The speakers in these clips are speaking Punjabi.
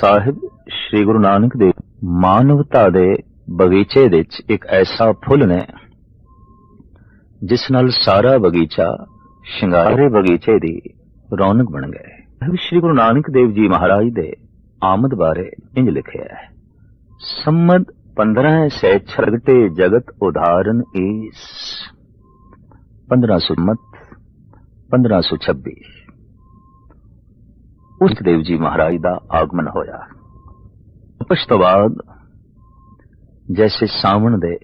ਸਾਹਿਬ, ਸ੍ਰੀ ਗੁਰੂ ਨਾਨਕ ਦੇਵ ਮਾਨਵਤਾ ਦੇ ਬਗੀਚੇ ਵਿੱਚ ਇੱਕ ਐਸਾ ਫੁੱਲ ਨੇ, ਜਿਸ ਨਾਲ ਸਾਰਾ ਬਗੀਚਾ ਸ਼ਿੰਗਾਰੇ ਬਗੀਚੇ ਦੀ ਰੌਣਕ ਬਣ ਗਏ। ਸ੍ਰੀ ਗੁਰੂ ਨਾਨਕ ਦੇਵ ਜੀ ਮਹਾਰਾਜ ਦੇ ਆਮਦ ਬਾਰੇ ਇੰਜ ਲਿਖਿਆ ਹੈ ਸੰਮਤ 15 ਸੇ ਛਰਗਟੇ ਜਗਤ ਉਦਾਹਰਨ ਇਸ 1500 ਮਤ 1526 ਉਸ ਦੇਵ ਜੀ ਮਹਾਰਾਜ ਦਾ ਆਗਮਨ ਹੋਇਆ। ਤਪਸ਼ ਤੋਂ ਬਾਅਦ ਜੈਸੇ ਸਾਵਣ ਦੇ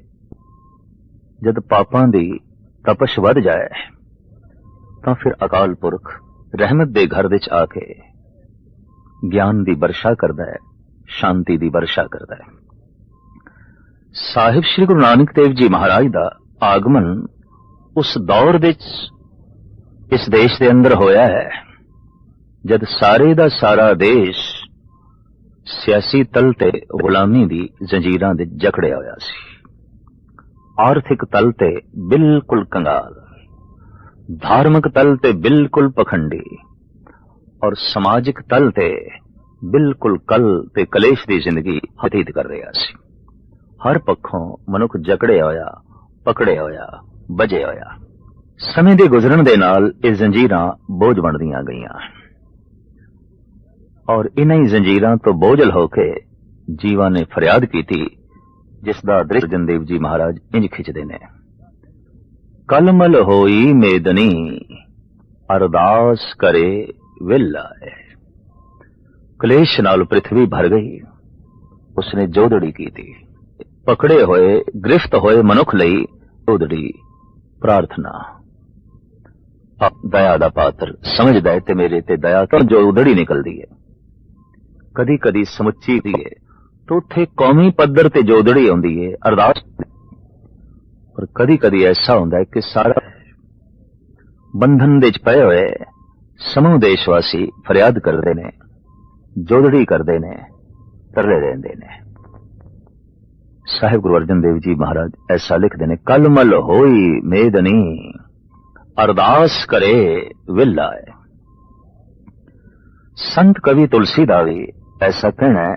ਜਦ ਪਾਪਾਂ ਦੀ ਤਪਸ਼ ਵੱਧ ਜਾਏ, ਤਾਂ ਫਿਰ ਅਕਾਲ ਪੁਰਖ ਰਹਿਮਤ ਦੇ ਘਰ ਵਿੱਚ ਆ ਕੇ ਗਿਆਨ ਦੀ ਵਰਸ਼ਾ ਕਰਦਾ ਹੈ, ਸ਼ਾਂਤੀ ਦੀ ਵਰਸ਼ਾ ਕਰਦਾ ਹੈ। ਸਾਹਿਬ ਸ੍ਰੀ ਗੁਰੂ ਨਾਨਕ ਦੇਵ ਜੀ ਮਹਾਰਾਜ ਦਾ ਆਗਮਨ ਉਸ ਦੌਰ ਵਿੱਚ ਇਸ ਦੇਸ਼ ਦੇ ਅੰਦਰ ਹੋਇਆ ਹੈ। ਜਦ ਸਾਰੇ ਦਾ ਸਾਰਾ ਦੇਸ਼ ਸਿਆਸੀ ਤਲ ਤੇ ਗੁਲਾਮੀ ਦੀ ਜ਼ੰਜੀਰਾਂ ਦੇ ਜਕੜਿਆ ਹੋਇਆ ਸੀ। ਆਰਥਿਕ ਤਲ ਤੇ ਬਿਲਕੁਲ ਕੰਗਾਲ, ਧਾਰਮਿਕ ਤਲ ਤੇ ਬਿਲਕੁਲ ਪਖੰਡੀ ਔਰ ਸਮਾਜਿਕ ਤਲ ਤੇ ਬਿਲਕੁਲ ਕਲ ਤੇ ਕਲੇਸ਼ ਦੀ ਜ਼ਿੰਦਗੀ ਬਤੀਤ ਕਰ ਰਿਹਾ ਸੀ। ਹਰ ਪੱਖੋਂ ਮਨੁੱਖ ਜਕੜਿਆ ਹੋਇਆ, ਪਕੜਿਆ ਹੋਇਆ ਬਜੇ ਹੋਇਆ। ਸਮੇਂ ਦੇ ਗੁਜ਼ਰਨ ਦੇ ਨਾਲ ਇਹ ਜ਼ੰਜੀਰਾਂ ਬੋਝ ਬਣਦੀਆਂ ਗਈਆਂ। ਔਰ ਇਨ੍ਹਾਂ ਹੀ ਜ਼ੰਜੀਰਾਂ ਤੋਂ ਬੋਝਲ ਹੋ ਕੇ ਜੀਵਾਂ ਨੇ ਫਰਿਆਦ ਕੀਤੀ, ਜਿਸ ਦਾ ਦ੍ਰਿਸ਼ ਜਨਦੇਵ ਜੀ ਮਹਾਰਾਜ ਇੰਜ ਖਿੱਚਦੇ ਨੇ। ਕਲਮਲ ਹੋਈ ਮੇਦਨੀ, ਅਰਦਾਸ ਕਰੇ ਵਿਲਾਏ। ਕਲੇਸ਼ ਨਾਲ ਪ੍ਰithvi ਭਰ ਗਈ। ਉਸਨੇ ਜੋਦੜੀ ਕੀਤੀ। ਪਕੜੇ ਹੋਏ, ਗ੍ਰਿਫਤ ਹੋਏ ਮਨੁੱਖ ਲਈ ਜੋਦੜੀ, ਪ੍ਰਾਰਥਨਾ। ਦਇਆ ਦਾ ਪਾਤਰ ਸਮਝਦਾ ਹੈ ਤੇ ਮੇਰੇ ਤੇ ਦਇਆ ਕਰ ਜੋ ਉਦੜੀ ਨਿਕਲਦੀ ਹੈ। ਕਦੀ-ਕਦੀ ਸਮੁੱਚੀ ਹੈ ਤਾਂ ਉੱਥੇ ਕੌਮੀ ਪੱਧਰ ਤੇ ਜੋਦੜੀ ਆਉਂਦੀ ਹੈ ਅਰਦਾਸ। ਪਰ ਕਦੀ-ਕਦੀ ਐਸਾ ਹੁੰਦਾ ਹੈ ਕਿ ਸਾਰਾ ਬੰਧਨ ਦੇ ਚ ਪਏ ਹੋਏ ਸਮੂਹ ਦੇਸ਼ਵਾਸੀ ਫਰਿਆਦ ਕਰਦੇ ਨੇ, ਜੋਦੜੀ ਕਰਦੇ ਨੇ, ਤਰਲੇ ਰਹਿੰਦੇ ਨੇ। ਸਾਹਿਬ ਗੁਰੂ ਅਰਜਨ ਦੇਵ ਜੀ ਮਹਾਰਾਜ ਐਸਾ ਲਿਖਦੇ ਨੇ ਕਲ ਮਲ ਹੋਈ ਮੇਦਨੀ, ਅਰਦਾਸ ਕਰੇ ਵਿਲਾਏ ਸੰਤ ਕਵੀ ਤੁਲਸੀ ਦਾ ਵੀ कहना है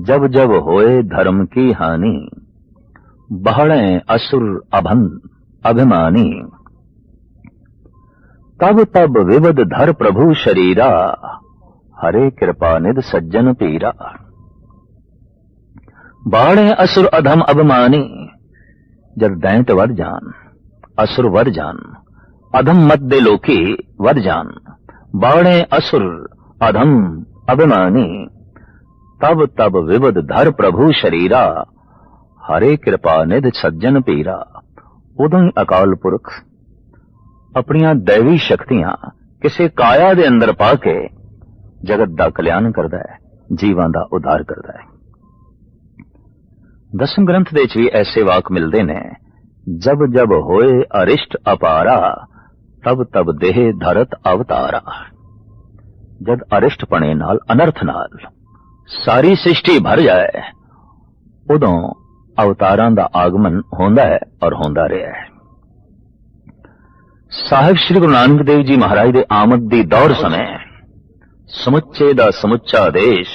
जब जब होए धर्म की हानि बहड़े असुर अभन अभिमानी तब तब विवद धर प्रभु शरीरा हरे कृपा निध सज्जन पीरा बाड़े असुर अधम अभिमानी जब दैंत वध जान असुर वध जान अधम मत दे लोकी वध जान बाड़े असुर अधम अभिमानी ਤਬ ਤਬ ਵਿਵਦ ਧਰ ਪ੍ਰਭੂ ਸ਼ਰੀਰਾ ਹਰੇ ਕਿਰਪਾ ਨਿਧ ਸੱਜਣ ਪੀਰਾ ਉਦੋਂ ਹੀ ਅਕਾਲ ਪੁਰਖ ਆਪਣੀਆਂ ਦੇਵੀ ਸ਼ਕਤੀਆਂ ਕਿਸੇ ਕਾਇਆ ਦੇ ਅੰਦਰ ਪਾ ਕੇ ਜਗਤ ਦਾ ਕਲਿਆਣ ਕਰਦਾ ਹੈ ਜੀਵਾਂ ਦਾ ਉਧਾਰ ਕਰਦਾ ਹੈ ਦਸਮ ਗ੍ਰੰਥ ਦੇ ਵਿੱਚ ਵੀ ਐਸੇ ਵਾਕ ਮਿਲਦੇ ਨੇ ਜਬ ਜਬ ਹੋਏ ਅਰਿਸ਼ਟ ਅਪਾਰਾ ਤਬ ਤਬ ਦੇਹ ਧਰਤ ਅਵਤਾਰਾ ਜਦ ਅਰਿਸ਼ਟ ਪਣੇ ਨਾਲ ਅਨਰਥ ਨਾਲ ਸਾਰੀ ਸ੍ਰਿਸ਼ਟੀ ਭਰ ਜਾਏ, ਉਦੋਂ ਅਵਤਾਰਾਂ ਦਾ ਆਗਮਨ ਹੁੰਦਾ ਹੈ ਔਰ ਹੁੰਦਾ ਰਿਹਾ ਹੈ। ਸਾਹਿਬ ਸ੍ਰੀ ਗੁਰੂ ਨਾਨਕ ਦੇਵ ਜੀ ਮਹਾਰਾਜ ਦੇ ਆਮਦ ਦੀ ਦੌਰ ਸਮੇਂ ਸਮੁੱਚੇ ਦਾ ਸਮੁੱਚਾ ਦੇਸ਼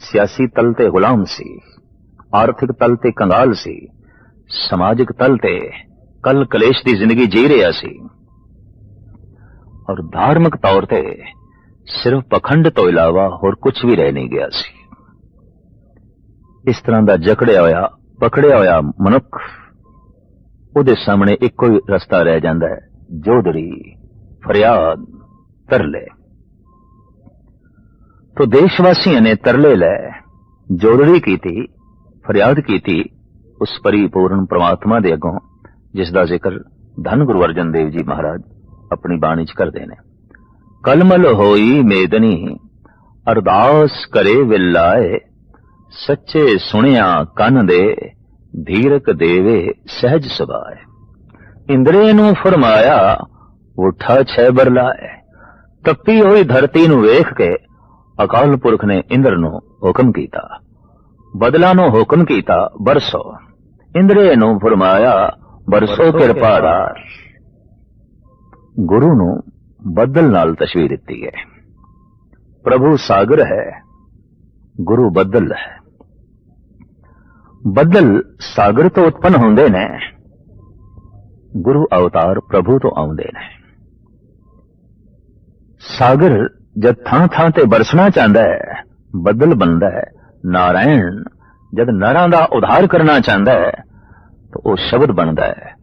ਸਿਆਸੀ ਤਲ ਤੇ ਗੁਲਾਮ ਸੀ, ਆਰਥਿਕ ਤਲ ਤੇ ਕੰਗਾਲ ਸੀ, ਸਮਾਜਿਕ ਤਲ ਤੇ ਕਲ ਕਲੇਸ਼ ਦੀ ਜ਼ਿੰਦਗੀ ਜੀ ਰਿਹਾ ਸੀ। ਔਰ ਧਾਰਮਿਕ ਤੌਰ ਤੇ ਸਿਰਫ ਪਖੰਡ ਤੋਂ ਇਲਾਵਾ ਹੋਰ ਕੁਝ ਵੀ ਰਹਿ ਨਹੀਂ ਗਿਆ ਸੀ। ਇਸ ਤਰ੍ਹਾਂ ਦਾ ਜਕੜਿਆ ਹੋਇਆ, ਪਕੜਿਆ ਹੋਇਆ ਮਨੁੱਖ, ਉਹਦੇ ਸਾਹਮਣੇ ਇੱਕੋ ਹੀ ਰਸਤਾ ਰਹਿ ਜਾਂਦਾ ਹੈ ਜੋਦੜੀ ਫਰਿਆਦ, ਤਰਲੇ। ਤੋ ਦੇਸ਼ ਵਾਸੀਆਂ ਨੇ ਤਰਲੇ ਲੈ ਜੋਦੜੀ ਕੀਤੀ, ਫਰਿਆਦ ਕੀਤੀ, ਉਸ ਪਰਿਪੂਰਨ ਪ੍ਰਮਾਤਮਾ ਦੇ ਅੱਗੋਂ, ਜਿਸ ਦਾ ਜ਼ਿਕਰ ਧੰਨ ਗੁਰੂ ਅਰਜਨ ਦੇਵ ਜੀ ਮਹਾਰਾਜ ਆਪਣੀ ਬਾਣੀ 'ਚ ਕਰਦੇ ਨੇ। ਕਲਮਲ ਹੋਈ ਮੇਦਨੀ, ਅਰਦਾਸ ਕਰੇ ਵਿਲਾਏ ਸੱਚੇ ਸੁਣਿਆ ਕੰਨ ਦੇ ਧੀਰਕ ਦੇਵੇ ਸਹਿਜ ਸੁਭਾਏ। ਇੰਦਰੇ ਨੂੰ ਫਰਮਾਇਆ ਉਠਾ ਛੇ ਬਰਲਾਏ ਤਪੀ ਹੋਈ ਧਰਤੀ ਨੂੰ ਵੇਖ ਕੇ ਅਕਾਲ ਪੁਰਖ ਨੇ ਇੰਦਰ ਨੂੰ ਹੁਕਮ ਕੀਤਾ। ਬਦਲਾ ਨੂੰ ਹੁਕਮ ਕੀਤਾ ਬਰਸੋ। ਇੰਦਰੇ ਨੂੰ ਫਰਮਾਇਆ ਬਰਸੋ ਕਿਰਪਾਦਾਰ ਗੁਰੂ ਨੂੰ ਬੱਦਲ ਨਾਲ ਤਸ਼ਵੀਰ ਦਿੱਤੀ ਹੈ ਪ੍ਰਭੂ ਸਾਗਰ ਹੈ ਗੁਰੂ ਬੱਦਲ ਹੈ। ਬੱਦਲ ਸਾਗਰ ਤੋਂ ਉਤਪਨ ਹੁੰਦੇ ਨੇ, ਗੁਰੂ ਅਵਤਾਰ ਪ੍ਰਭੂ ਤੋਂ ਆਉਂਦੇ ਨੇ। ਸਾਗਰ ਜਦ ਥਾਂ ਥਾਂ ਤੇ ਬਰਸਣਾ ਚਾਹੁੰਦਾ ਹੈ, ਬੱਦਲ ਬਣਦਾ ਹੈ। ਨਾਰਾਇਣ ਜਦ ਨਰਾਂ ਦਾ ਉਧਾਰ ਕਰਨਾ ਚਾਹੁੰਦਾ ਹੈ, ਤਾਂ ਉਹ ਸ਼ਬਦ ਬਣਦਾ ਹੈ,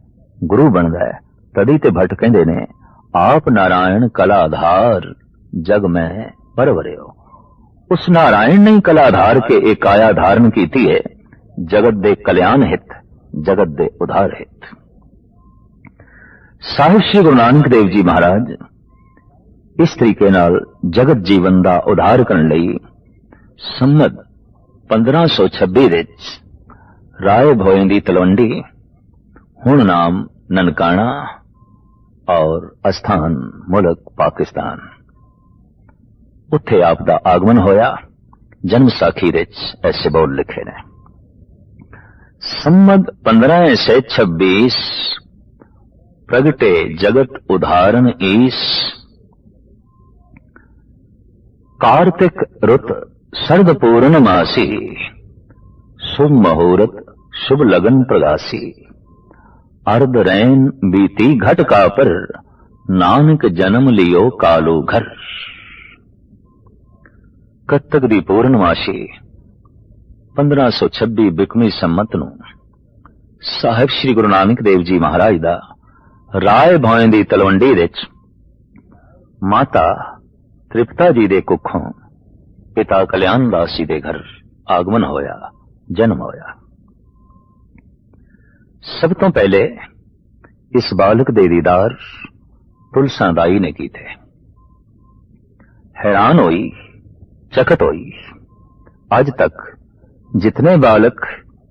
ਗੁਰੂ ਬਣਦਾ ਹੈ। ਤਦੀ ਤੇ ਭੱਟ ਕਹਿੰਦੇ ਨੇ, ਆਪ ਨਾਰਾਇਣ ਕਲਾ ਆਧਾਰ ਜਗ ਮੈਂ ਪਰਵਰਿਓ। ਉਸ ਨਾਰਾਇਣ ਨੇ ਕਲਾ ਆਧਾਰ ਕੇ ਇਹ ਕਾਇਆ ਧਾਰਨ ਕੀਤੀ ਹੈ। ਜਗਤ ਦੇ ਕਲਿਆਣ ਹਿਤ, ਜਗਤ ਦੇ ਉਧਾਰ ਹਿਤ। ਸਾਹਿਬ ਸ੍ਰੀ ਗੁਰੂ ਨਾਨਕ ਦੇਵ ਜੀ ਮਹਾਰਾਜ, ਇਸ ਤਰੀਕੇ ਨਾਲ ਜਗਤ ਜੀਵਨ ਦਾ ਉਧਾਰ ਕਰਨ ਲਈ ਸੰਮਤ 1526 ਵਿੱਚ ਰਾਏ ਭੋਇੰ ਦੀ ਤਲਵੰਡੀ, ਹੁਣ ਨਾਮ ਨਨਕਾਣਾ ਔਰ ਅਸਥਾਨ ਮੁਲਕ ਪਾਕਿਸਤਾਨ। ਉੱਥੇ ਆਪ ਦਾ ਆਗਮਨ ਹੋਇਆ, ਜਨਮ ਸਾਖੀ ਵਿੱਚ ਐਸੇ ਬੋਲ ਲਿਖੇ ਨੇ। संमद पंद्रह से छब्बीस प्रगटे जगत उदाहरण ईस कार्तिक रुत सर्द पूर्णमासी शुभ मुहूर्त शुभ लगन प्रगासी अर्ध रैन बीती घट का पर नानक जन्म लियो कालो घर कत्तक दी पूर्णमासी 1526 ਬਿਕਮੀ ਸੰਮਤ ਨੂੰ ਸਾਹਿਬ ਸ੍ਰੀ ਗੁਰੂ ਨਾਨਕ ਦੇਵ ਜੀ ਮਹਾਰਾਜ ਦਾ ਰਾਏ ਭੌਂ ਦੀ ਤਲਵੰਡੀ ਵਿੱਚ ਮਾਤਾ ਤ੍ਰਿਪਤਾ ਜੀ ਦੇ ਕੁੱਖੋਂ ਪਿਤਾ ਕਲਿਆਣ ਦਾਸ ਜੀ ਦੇ ਘਰ ਆਗਮਨ ਹੋਇਆ, ਜਨਮ ਹੋਇਆ। ਸਭ ਤੋਂ ਪਹਿਲੇ ਇਸ ਬਾਲਕ ਦੇ ਦੀਦਾਰ ਤੁਲਸਾਂ ਦਾਈ ਨੇ ਕੀਤੇ। ਹੈਰਾਨ ਹੋਈ ਚਕਤ ਹੋਈ, ਅੱਜ ਤੱਕ ਜਿਤਨੇ ਬਾਲਕ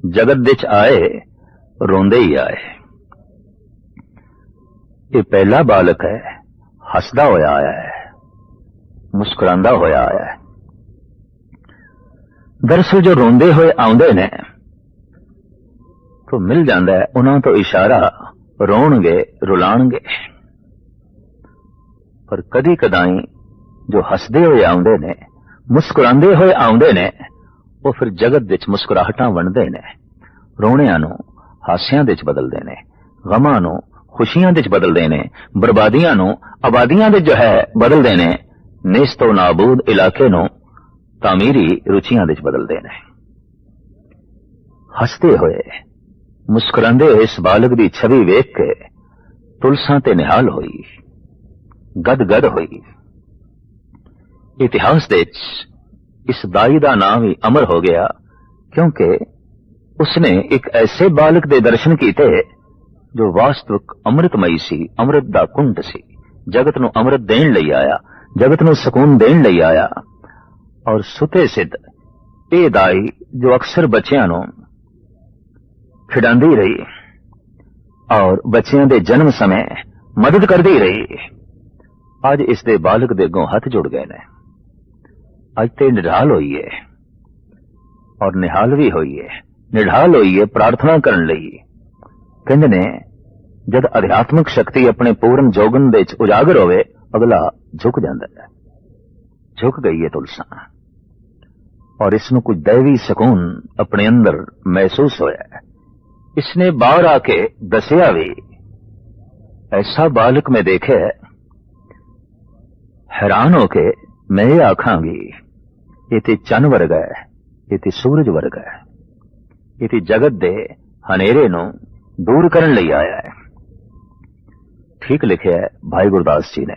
ਜਗਤ ਵਿੱਚ ਆਏ ਰੋਂਦੇ ਹੀ ਆਏ ਇਹ ਪਹਿਲਾ ਬਾਲਕ ਹੈ ਹੱਸਦਾ ਹੋਇਆ ਆਇਆ ਹੈ ਮੁਸਕਰਾਉਂਦਾ ਹੋਇਆ ਆਇਆ ਹੈ ਦਰਸਲ ਜੋ ਰੋਂਦੇ ਹੋਏ ਆਉਂਦੇ ਨੇ ਤੋਂ ਮਿਲ ਜਾਂਦਾ ਹੈ ਉਹਨਾਂ ਤੋਂ ਇਸ਼ਾਰਾ ਰੋਣਗੇ ਰੁਲਾਣਗੇ ਪਰ ਕਦੀ ਕਦਾਈ ਜੋ ਹੱਸਦੇ ਹੋਏ ਆਉਂਦੇ ਨੇ ਮੁਸਕਰਾਉਂਦੇ ਹੋਏ ਆਉਂਦੇ ਨੇ ਉਹ ਫਿਰ ਜਗਤ ਵਿੱਚ ਮੁਸਕਰਾਹਟਾਂ ਵੰਡਦੇ ਨੇ, ਰੋਣਿਆਂ ਨੂੰ ਹਾਸਿਆਂ ਵਿੱਚ ਬਦਲਦੇ ਨੇ, ਗਮਾਂ ਨੂੰ ਖੁਸ਼ੀਆਂ ਵਿੱਚ ਬਦਲਦੇ ਨੇ, ਬਰਬਾਦੀਆਂ ਨੂੰ ਆਬਾਦੀਆਂ ਵਿੱਚ ਜੋ ਹੈ ਬਦਲਦੇ ਨੇ ਨਿਸਤੋ ਨਾਬੂਦ ਇਲਾਕੇ ਨੂੰ ਤਾਮੀਰੀ ਰੁਚੀਆਂ ਵਿੱਚ ਬਦਲਦੇ ਨੇ। ਹੱਸਦੇ ਹੋਏ, ਮੁਸਕਰਾਉਂਦੇ ਹੋਏ ਇਸ ਬਾਲਕ ਦੀ ਛਵੀ ਵੇਖ ਕੇ ਤੁਲਸਾਂ ਤੇ ਨਿਹਾਲ ਹੋਈ ਗਦ ਗਦ ਹੋਈ। ਇਤਿਹਾਸ ਵਿੱਚ ਇਸ ਦਾਈ ਦਾ ਨਾਮ ਹੀ ਅਮਰ ਹੋ ਗਿਆ ਕਿਉਂਕਿ ਉਸਨੇ ਇੱਕ ਐਸੇ ਬਾਲਕ ਦੇ ਦਰਸ਼ਨ ਕੀਤੇ ਜੋ ਵਾਸਤਵਿਕ ਅੰਮ੍ਰਿਤਮਈ ਸੀ ਅੰਮ੍ਰਿਤ ਦਾ ਕੁੰਡ ਸੀ ਜਗਤ ਨੂੰ ਅੰਮ੍ਰਿਤ ਦੇਣ ਲਈ ਆਇਆ ਜਗਤ ਨੂੰ ਸਕੂਨ ਦੇਣ ਲਈ ਆਇਆ ਔਰ ਸੁਤੇ ਸਿੱਧ ਇਹ ਦਾਈ ਜੋ ਅਕਸਰ ਬੱਚਿਆਂ ਨੂੰ ਖਿਡਾਉਂਦੀ ਰਹੀ ਔਰ ਬੱਚਿਆਂ ਦੇ ਜਨਮ ਸਮੇਂ ਮਦਦ ਕਰਦੀ ਰਹੀ ਅੱਜ ਇਸ ਦੇ ਬਾਲਕ ਦੇ ਅੱਗੋਂ ਹੱਥ ਜੁੜ ਗਏ ਨੇ ਅੱਜ ਤੇ ਨਿਢਾਲ ਹੋਈ ਹੈ ਔਰ ਨਿਹਾਲ ਵੀ ਹੋਈ ਹੈ ਨਿਢਾਲ ਹੋਈ ਹੈ ਪ੍ਰਾਰਥਨਾ ਕਰਨ ਲਈ ਕਹਿੰਦੇ ਨੇ ਜਦ ਅਧਿਆਤਮਿਕ ਸ਼ਕਤੀ ਆਪਣੇ ਪੂਰਨ ਜੋਗਨ ਦੇ ਵਿੱਚ ਉਜਾਗਰ ਹੋਵੇ ਅਗਲਾ ਝੁਕ ਜਾਂਦਾ ਹੈ ਝੁਕ ਗਈ ਹੈ ਤੁਲਸਾ ਔਰ ਇਸ ਨੂੰ ਕੁਝ ਦੇਵੀ ਸਕੂਨ ਆਪਣੇ ਅੰਦਰ ਮਹਿਸੂਸ ਹੋਇਆ ਹੈ इसने बाहर आके दसिया भी ऐसा बालक में देखे हैरान होके ਮੈਂ ਆਖਾਂਗੀ ਇਹ ਤੇ ਚੰਨ ਵਰਗਾ ਹੈ ਇਹ ਤੇ ਸੂਰਜ ਵਰਗਾ ਹੈ ਇਹ ਤੇ ਜਗਤ ਦੇ ਹਨੇਰੇ ਨੂੰ ਦੂਰ ਕਰਨ ਲਈ ਆਇਆ ਹੈ ਠੀਕ ਲਿਖਿਆ ਹੈ ਭਾਈ ਗੁਰਦਾਸ ਜੀ ਨੇ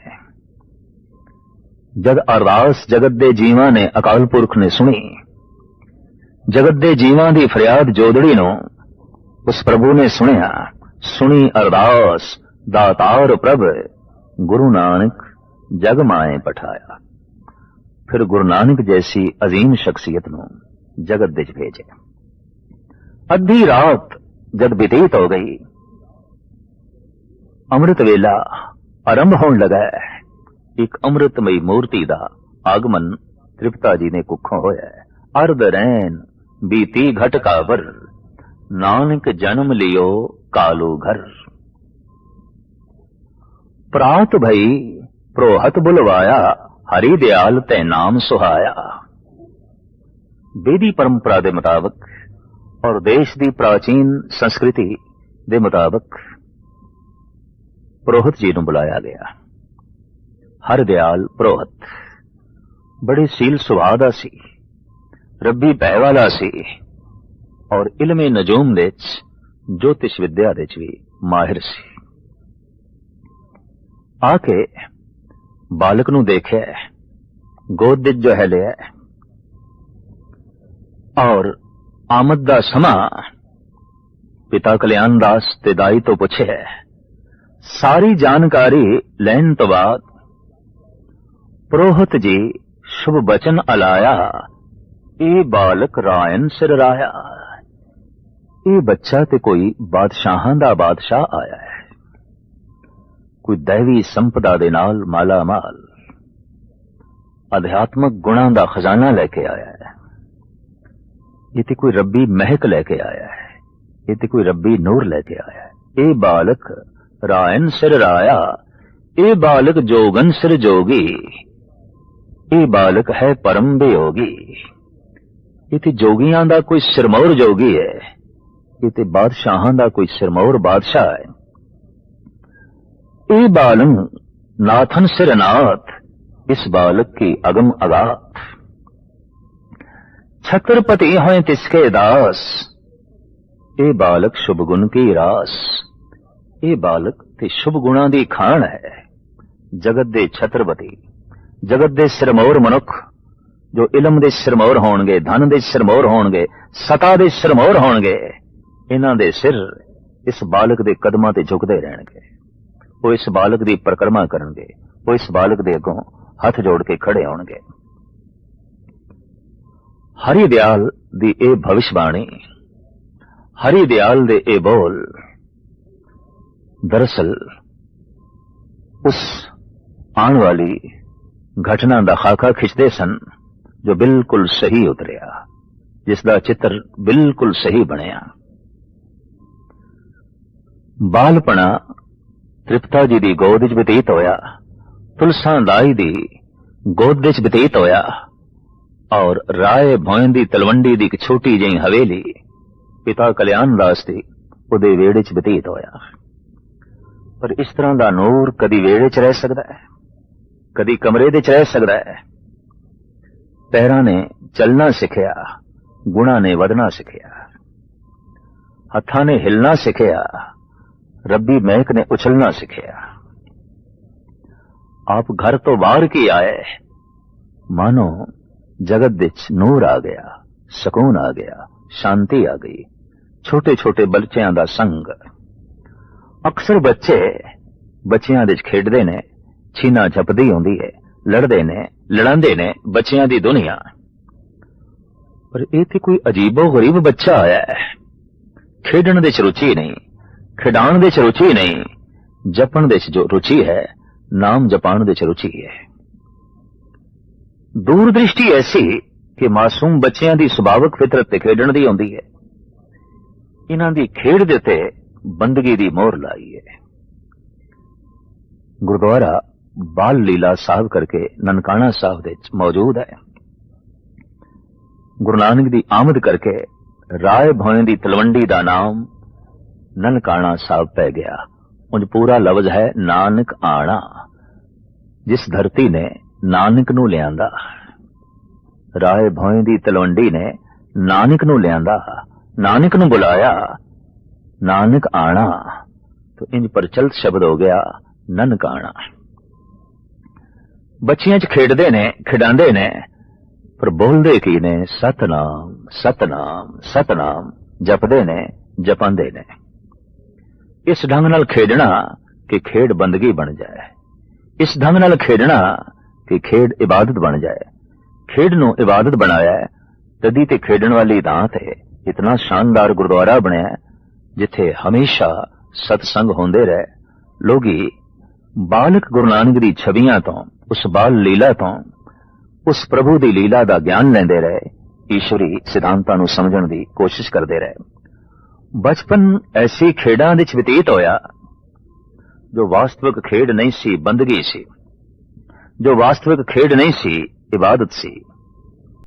ਜਦ ਅਰਦਾਸ ਜਗਤ ਦੇ ਜੀਵਾਂ ਨੇ ਅਕਾਲ ਪੁਰਖ ਨੇ ਸੁਣੀ ਜਗਤ ਦੇ ਜੀਵਾਂ ਦੀ ਫਰਿਆਦ ਜੋਦੜੀ ਨੂੰ ਉਸ ਪ੍ਰਭੂ ਨੇ ਸੁਣਿਆ ਸੁਣੀ ਅਰਦਾਸ ਦਾਤਾਰ ਪ੍ਰਭ ਗੁਰੂ ਨਾਨਕ ਜਗ ਮਾਏ ਪਠਾਇਆ ਫਿਰ ਗੁਰੂ ਨਾਨਕ ਜੈਸੀ ਅਜ਼ੀਮ ਸ਼ਖਸੀਅਤ ਨੂੰ ਜਗਤ ਵਿੱਚ ਭੇਜਿਆ। ਅੱਧੀ ਰਾਤ ਜਦ ਬਤੀਤ ਹੋ ਗਈ, ਅੰਮ੍ਰਿਤ ਵੇਲਾ ਆਰੰਭ ਹੋਣ ਲੱਗਾ ਇੱਕ ਅੰਮ੍ਰਿਤਮਈ ਮੂਰਤੀ ਦਾ ਆਗਮਨ ਤ੍ਰਿਪਤਾ ਜੀ ਨੇ ਕੁੱਖੋਂ ਹੋਇਆ ਅਰਧ ਰੈਨ ਬੀਤੀ ਘਟ ਕਾਵਰ, ਨਾਨਕ ਜਨਮ ਲਿਓ ਕਾਲੂ ਘਰ। ਪ੍ਰਾਤ ਭਈ ਪ੍ਰੋਹਤ ਬੁਲਵਾਇਆ ਹਰੀ ਦਿਆਲ ਤੈ ਨਾਮ ਸੁਹਾਇਆ। ਬੇਦੀ ਪਰੰਪਰਾ ਦੇ ਮੁਤਾਬਕ ਔਰ ਦੇਸ਼ ਦੀ ਪ੍ਰਾਚੀਨ ਸੰਸਕ੍ਰਿਤੀ ਦੇ ਮੁਤਾਬਕ ਪ੍ਰੋਹਤ ਜੀ ਨੂੰ ਬੁਲਾਇਆ ਗਿਆ। ਹਰ ਦਿਆਲ ਪ੍ਰੋਹਤ। ਬੜੇ ਸੀਲ ਸੁਭਾਅ ਦਾ ਸੀ। ਰੱਬੀ ਭੈ ਵਾਲਾ ਸੀ। ਔਰ ਇਲਮੇ ਨਜੂਮ ਦੇ ਚ ਜੋਤਿਸ਼ ਵਿਦਿਆ ਦੇ ਚ ਵੀ ਮਾਹਿਰ ਸੀ। ਆ ਕੇ ਬਾਲਕ ਨੂੰ ਦੇਖਿਆ ਗੋਦ ਵਿੱਚ ਜੋ ਹੈ ਲਿਆ ਔਰ ਆਮਦ ਦਾ ਸਮਾਂ ਪਿਤਾ ਕਲਿਆਣ ਦਾਸ ਤੇ ਦਾਈ ਤੋਂ ਪੁੱਛਿਆ ਸਾਰੀ ਜਾਣਕਾਰੀ ਲੈਣ ਤੋਂ ਬਾਅਦ ਪ੍ਰੋਹਤ ਜੀ ਸ਼ੁਭ ਬਚਨ ਅਲਾਇਆ, ਇਹ ਬਾਲਕ ਰਾਇਨ ਸਿਰ ਰਾਇਆ। ਇਹ ਬੱਚਾ ਤੇ ਕੋਈ ਬਾਦਸ਼ਾਹਾਂ ਦਾ ਬਾਦਸ਼ਾਹ ਆਇਆ ਹੈ। ਕੋਈ ਦੇਵੀ ਸੰਪਦਾ ਦੇ ਨਾਲ ਮਾਲਾ ਮਾਲ ਅਧਿਆਤਮਕ ਗੁਣਾਂ ਦਾ ਖਜ਼ਾਨਾ ਲੈ ਕੇ ਆਇਆ ਹੈ। ਇਹ ਤੇ ਕੋਈ ਰੱਬੀ ਮਹਿਕ ਲੈ ਕੇ ਆਇਆ ਹੈ। ਇਹ ਤੇ ਕੋਈ ਰੱਬੀ ਨੂਰ ਲੈ ਕੇ ਆਇਆ ਹੈ। ਇਹ ਬਾਲਕ ਰਾਇਨ ਸਿਰ ਰਾਇਆ, ਇਹ ਬਾਲਕ ਜੋਗਨ ਸਿਰ ਜੋਗੀ, ਇਹ ਬਾਲਕ ਹੈ ਪਰਮ ਬਿਯੋਗੀ। ਇਹ ਤੇ ਜੋਗੀਆਂ ਦਾ ਕੋਈ ਸਿਰਮੌਰ ਜੋਗੀ ਹੈ। ਇਹ ਤੇ ਬਾਦਸ਼ਾਹਾਂ ਦਾ ਕੋਈ ਸਿਰਮੌਰ ਬਾਦਸ਼ਾਹ ਹੈ। ਇਹ ਬਾਲੰ ਨਾਥਨ ਸਿਰ ਨਾਥ ਇਸ ਬਾਲਕ की अगम अगात छत्रपति हैं तिसके दास ਇਹ ਬਾਲਕ ਸ਼ੁਭ ਗੁਣ ਕੀ ਰਾਸ ਇਹ ਬਾਲਕ ਤੇ ਸ਼ੁਭ ਗੁਣਾਂ ਦੀ ਖਾਣ ਹੈ ਜਗਤ ਦੇ ਛਤਰਪਤੀ ਜਗਤ ਦੇ ਸਿਰਮੌਰ ਮਨੁੱਖ ਜੋ ਇਲਮ ਦੇ ਸਿਰਮੌਰ ਹੋਣਗੇ ਧਨ ਦੇ ਸਿਰਮੌਰ ਹੋਣਗੇ ਸਤਾ ਦੇ ਸਿਰਮੌਰ ਹੋਣਗੇ ਇਹਨਾਂ ਦੇ ਸਿਰ ਇਸ ਬਾਲਕ ਦੇ ਕਦਮਾਂ ਤੇ ਝੁਕਦੇ ਰਹਿਣਗੇ ਉਹ ਇਸ ਬਾਲਕ ਦੀ ਪ੍ਰਕਰਮਾ ਕਰਨਗੇ। ਉਹ ਇਸ ਬਾਲਕ ਦੇ ਅੱਗੋਂ ਹੱਥ ਜੋੜ ਕੇ ਖੜੇ ਹੋਣਗੇ ਹਰੀ ਦਿਆਲ ਦੀ ਇਹ ਭਵਿਸ਼ਬਾਣੀ, ਹਰੀ ਦਿਆਲ ਦੇ ਇਹ ਬੋਲ, ਦਰਅਸਲ ਉਸ ਆਉਣ ਵਾਲੀ ਘਟਨਾ ਦਾ ਖਾਕਾ ਖਿੱਚਦੇ ਸਨ ਜੋ ਬਿਲਕੁਲ ਸਹੀ ਉਤਰਿਆ, ਜਿਸ ਦਾ ਚਿੱਤਰ ਬਿਲਕੁਲ ਸਹੀ ਬਣਿਆ। ਬਾਲਪਣਾ ਤ੍ਰਿਪਤਾ ਜੀ ਦੀ ਗੋਦ ਵਿੱਚ ਬਤੀਤ ਹੋਇਆ। ਤੁਲਸਾਂ ਦਾਈ ਦੀ ਗੋਦ ਵਿੱਚ ਬਤੀਤ ਹੋਇਆ। ਔਰ ਰਾਏ ਭੋਇੰ ਦੀ ਤਲਵੰਡੀ ਦੀ ਇੱਕ ਛੋਟੀ ਜਿਹੀ ਹਵੇਲੀ ਪਿਤਾ ਕਲਿਆਣ ਦਾਸ ਦੀ ਉਹਦੇ ਵਿਹੜੇ 'ਚ ਬਤੀਤ ਹੋਇਆ। ਪਰ ਇਸ ਤਰ੍ਹਾਂ ਦਾ ਨੂਰ ਕਦੀ ਵਿਹੜੇ 'ਚ ਰਹਿ ਸਕਦਾ ਹੈ, ਕਦੀ ਕਮਰੇ ਦੇ 'ਚ ਰਹਿ ਸਕਦਾ ਹੈ। ਪੈਰਾਂ ਨੇ ਚੱਲਣਾ ਸਿੱਖਿਆ, ਗੁਣਾ ਨੇ ਵਧਣਾ ਸਿੱਖਿਆ। ਹੱਥਾਂ ਨੇ ਹਿਲਣਾ ਸਿੱਖਿਆ। ਰੱਬੀ ਮਹਿਕ ਨੇ ਉਛਲਣਾ ਸਿੱਖਿਆ ਆਪ ਘਰ ਤੋਂ ਬਾਹਰ ਕੀ ਆਏ ਮਾਨੋ ਜਗਤ ਵਿੱਚ ਨੂਰ ਆ ਗਿਆ ਸਕੂਨ ਆ ਗਿਆ ਸ਼ਾਂਤੀ ਆ ਗਈ ਛੋਟੇ ਛੋਟੇ ਬੱਚਿਆਂ ਦਾ ਸੰਗ ਅਕਸਰ ਬੱਚੇ ਬੱਚਿਆਂ ਦੇ ਖੇਡਦੇ ਨੇ ਛੀਨਾ ਝਪਦੀ ਹੁੰਦੀ ਹੈ ਲੜਦੇ ਨੇ ਲੜਾਂਦੇ ਨੇ ਬੱਚਿਆਂ ਦੀ ਦੁਨੀਆ ਪਰ ਇਹ ਤੇ ਕੋਈ ਅਜੀਬੋ ਗਰੀਬ ਬੱਚਾ ਆਇਆ ਹੈ ਖੇਡਣ ਦੇ ਚ ਰੁਚੀ ਨਹੀਂ ਖਿਡਾਉਣ ਦੇ ਚ ਰੁਚੀ ਨਹੀਂ, ਜਪਣ ਦੇ ਚ ਜੋ ਰੁਚੀ ਹੈ, ਨਾਮ ਜਪਾਣ ਦੇ ਚ ਰੁਚੀ ਹੈ। ਦੂਰ ਦ੍ਰਿਸ਼ਟੀ ਐਸੀ ਕਿ ਮਾਸੂਮ ਬੱਚਿਆਂ ਦੀ ਸੁਭਾਵਕ ਫਿਤਰਤ ਤੇ ਖੇਡਣ ਦੀ ਆਉਂਦੀ ਹੈ। ਇਹਨਾਂ ਦੀ ਖੇਡ ਦੇ ਤੇ ਬੰਦਗੀ ਦੀ ਮੋਹਰ ਲਾਈ ਹੈ। ਗੁਰਦੁਆਰਾ ਬਾਲ ਲੀਲਾ ਸਾਹਿਬ ਕਰਕੇ ਨਨਕਾਣਾ ਸਾਹਿਬ ਦੇ ਵਿੱਚ ਮੌਜੂਦ ਹੈ। ਗੁਰੂ ਨਾਨਕ ਦੀ ਆਮਦ ਕਰਕੇ ਰਾਏ ਭੋਏ ਦੀ ਤਲਵੰਡੀ ਦਾ ਨਾਮ ਨਨਕਾਣਾ ਸਾਹਿਬ ਪੈ ਗਿਆ। ਉਂਝ ਪੂਰਾ ਲਫ਼ਜ਼ ਹੈ, ਨਾਨਕ ਆਣਾ। ਜਿਸ ਧਰਤੀ ਨੇ ਨਾਨਕ ਨੂੰ ਲਿਆਂਦਾ ਰਾਏ ਭੋਏ ਦੀ ਤਲਵੰਡੀ ਨੇ ਨਾਨਕ ਨੂੰ ਲਿਆਂਦਾ, ਨਾਨਕ ਨੂੰ ਬੁਲਾਇਆ, ਨਾਨਕ ਆਣਾ। तो ਇੰਜ ਪ੍ਰਚਲਿਤ ਸ਼ਬਦ ਹੋ ਗਿਆ, ਨਨਕਾਣਾ। ਬੱਚਿਆਂ 'ਚ ਖੇਡਦੇ ਨੇ ਖਿਡਾਉਂਦੇ ਨੇ, ਪਰ ਬੋਲਦੇ ਕੀ ਨੇ? ਸਤਨਾਮ ਸਤਨਾਮ ਸਤਨਾਮ। ਜਪਦੇ ਨੇ, ਜਪਾਂਦੇ ਨੇ। ਇਸ ਢੰਗ ਨਾਲ ਖੇਡਣਾ ਕਿ ਖੇਡ ਬੰਦਗੀ ਬਣ ਜਾਏ। ਇਸ ਢੰਗ ਨਾਲ ਖੇਡਣਾ ਕਿ ਖੇਡ ਇਬਾਦਤ ਬਣ ਜਾਏ। ਖੇਡ ਨੂੰ ਇਬਾਦਤ ਬਣਾਇਆ ਤਦੀ ਤੇ ਖੇਡਣ ਵਾਲੀ ਥਾਂ ਤੇ ਇਤਨਾ ਸ਼ਾਨਦਾਰ ਗੁਰਦੁਆਰਾ ਬਣਿਆ ਜਿੱਥੇ ਹਮੇਸ਼ਾ ਸਤਸੰਗ ਹੁੰਦੇ ਰਹੇ। ਲੋਗੀ ਬਾਲਕ ਗੁਰੂ ਨਾਨਕ ਦੀ ਛਵੀਆਂ ਤੋਂ, ਉਸ ਬਾਲ ਲੀਲਾ ਤੋਂ, ਉਸ ਪ੍ਰਭੂ ਦੀ ਲੀਲਾ ਦਾ ਗਿਆਨ ਲੈਂਦੇ ਰਹੇ, ਈਸ਼ਵਰੀ ਸਿਧਾਂਤਾਂ ਨੂੰ ਸਮਝਣ ਦੀ ਕੋਸ਼ਿਸ਼ ਕਰਦੇ ਰਹੇ। ਬਚਪਨ ਐਸੀ ਖੇਡਾਂ ਵਿੱਚ ਬਤੀਤ ਹੋਇਆ, ਜੋ ਵਾਸਤਵਿਕ ਖੇਡ ਨਹੀਂ ਸੀ, ਬੰਦਗੀ ਸੀ। ਜੋ ਵਾਸਤਵਿਕ ਖੇਡ ਨਹੀਂ ਸੀ, ਇਬਾਦਤ ਸੀ।